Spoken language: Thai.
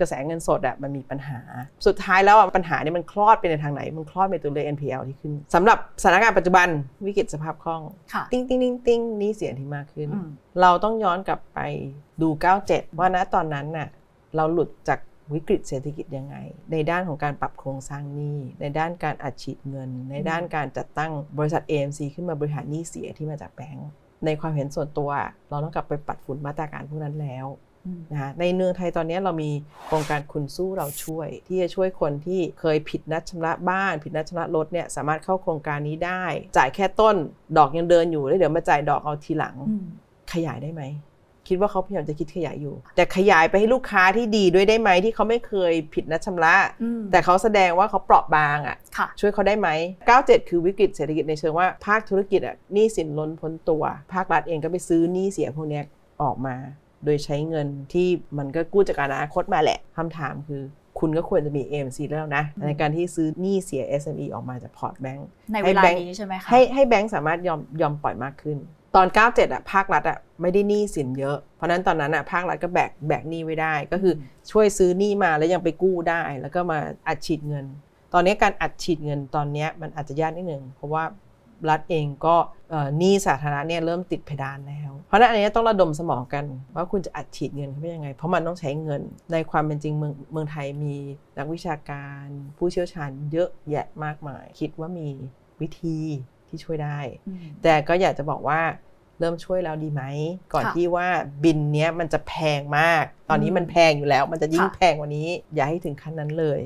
กระแสเงินสดอะมันมีปัญหา สุดท้ายแล้วอะปัญหานี่มันคลอดไปในทางไหน มันคลอดไปตัวเลข NPL ที่ขึ้นสำหรับสถานการณ์ปัจจุบันวิกฤตสภาพคล่อง ติ้งติ้งติ้งติ้งนี้เสียที่มากขึ้น เราต้องย้อนกลับไปดู 97 ว่าณตอนนั้นน่ะเราหลุดจากวิกฤตเศรษฐกิจยังไง ในด้านของการปรับโครงสร้างหนี้ ในด้านการอัดฉีดเงิน ในด้านการจัดตั้งบริษัท AMC ขึ้นมาบริหารหนี้เสียที่มาจากแบงก์ในความเห็นส่วนตัว เราต้องกลับไปปัดฝุ่นมาตรการพวกนั้นแล้ว นะคะในเมืองไทยตอนนี้เรามีโครงการคุณสู้เราช่วย ที่จะช่วยคนที่เคยผิดนัดชำระบ้าน ผิดนัดชำระรถเนี่ยสามารถเข้าโครงการนี้ได้ จ่ายแค่ต้นดอกยังเดินอยู่แล้วเดี๋ยวมาจ่ายดอกเอาทีหลังอืมขยายได้ไหมคิดว่าเขาพยายามจะคิดขยายอยู่ แต่ขยายไปให้ลูกค้าที่ดีด้วยได้ไหมที่เขาไม่เคยผิดนัดชำระอืมแต่เขาแสดงว่าเขาเปราะบางอะค่ะ ช่วยเขาได้ไหม 97 คือวิกฤตเศรษฐกิจในเชิงว่าภาคธุรกิจอะหนี้สินล้นพ้นตัว ภาครัฐเองก็ไปซื้อหนี้เสียพวกเนี้ยออกมา โดยใช้เงินที่มันก็กู้จากอนาคตมาแหละคำถามคือ คุณก็ควรจะมี AMC แล้วนะอืมในการที่ซื้อหนี้เสีย SME ออกมาจากพอร์ตแบงก์ในเวให้ลาแบงค์นี้ใช่ไหมคะให้ให้แบงก์สามารถยอมยอมปล่อยมากขึ้น ตอน 97อะภาครัฐอะไม่ได้หนี้สินเยอะ เพราะฉะนั้นตอนนั้นอะภาครัฐก็แบกแบกหนี้ไว้ได้ ก็คือช่วยซื้อหนี้มาแล้วยังไปกู้ได้ แล้วก็มาอัดฉีดเงิน ตอนนี้การอัดฉีดเงินตอนเนี้ยมันอาจจะยากนิดนึงเพราะว่ารัฐเองก็เอ่อหนี้สาธารณะเนี่ยเริ่มติดเพดานแล้วเพ ราะฉะนั้นอันนี้ต้องระดมสมองกัน ว่าคุณจะอัดฉีดเงินเขาไปยังไง เพราะมันต้องใช้เงิน ในความเป็นจริงเมืองเมืองไทยมีนักวิชาการ ผู้เชี่ยวชาญเยอะแยะมากมาย คิดว่ามีวิธีที่ช่วยได้อืมแต่ก็อยากจะบอกว่าเริ่มช่วยแล้วดีไหม ก่อนค่ะที่ว่าบินเนี้ยมันจะแพงมาก ตอนนี้อืมมันแพงอยู่แล้ว มันจะยิ่งค่ะแพงกว่านี้ อย่าให้ถึงขั้นนั้นเลย